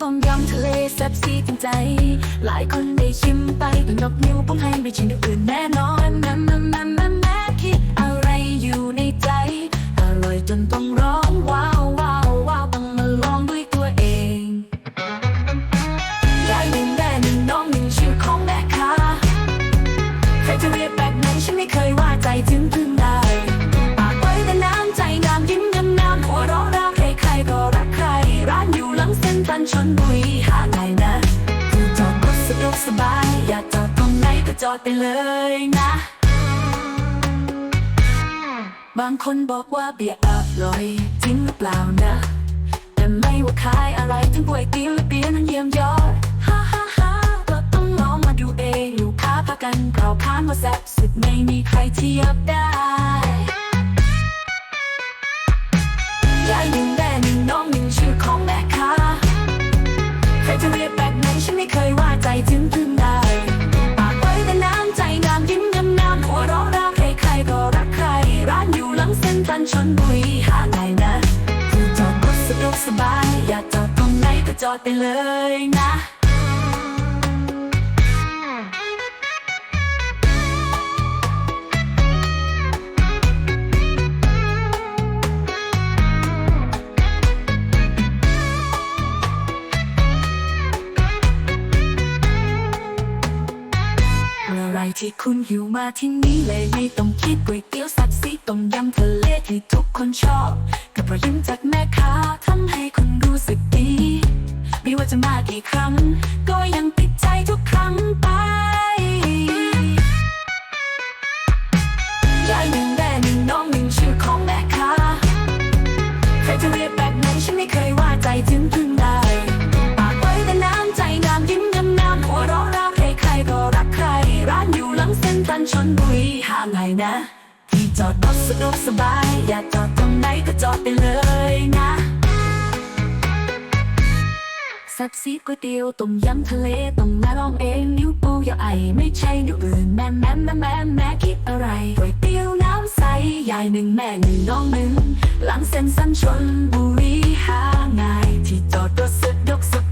ต้มยำทะเลแซ่บซีจริงใจ หลายคนได้ชิมไปต้องยกนิ้วผมให้ไม่ชิมอย่างอื่นแน่นอนแม่แม่แม่ ลังเส้นชนบุรีหาไหนนะคือจอดรถสะดวกสบาย อยากจอดตรงไหนก็จอดไปเลยนะ บางคนบอกว่าเบียร์อร่อยจริงหรือเปล่านะ แต่ไม่ว่าขายอะไรทั้งก๋วยเตี๋ยวหรือเบียร์นั้นเยี่ยมยอดฮ่าฮ่าฮ่าก็ต้องลองมาดูเอง ลูกค้าพากันเผาพานว่าแซ่บสุดไม่มีใครเทียบได้ ชนบุรีหาไหนนะคือจอดรถสะดวกสบาย อยากจอดตรงไหนก็จอดไปเลยนะเมื่อไรที่คุณหิวมาที่นี่เลยไม่ต้องคิดก๋วยเตี๋ยวสัตว์สี จะมากี่ครั้ง ก็ยังติดใจทุกครั้งไปยายหนึ่งแม่หนึ่งน้องหนึ่งชื่อของแม่ค้าใครจะเรียกแบบไหนฉันไม่เคยว่าใจถึงพึ่งได้ปากไว้แต่น้ำใจงามยิ้มงามงามหัวเราะรักใครใครก็รักใคร ร้านอยู่หลังเส้นตันชนบุรีหางไงนะ ที่จอดรถสะดวกสบาย อยากจอดตรงไหนก็จอดไปเลยนะ ซับซีก๋วยเตี๋ยวต้มยำทะเลต้องมาลองเองนิ้วปูย่าไอไม่ใช่นิ้วอื่นแม่แม่แม่แม่แม่คิดอะไรก๋วยเตี๋ยวน้ำใสยายหนึ่งแม่หนึ่งน้องหนึ่งหลังเส้นสันชนบุรีหาง่ายที่จอดรถสุดยกสุด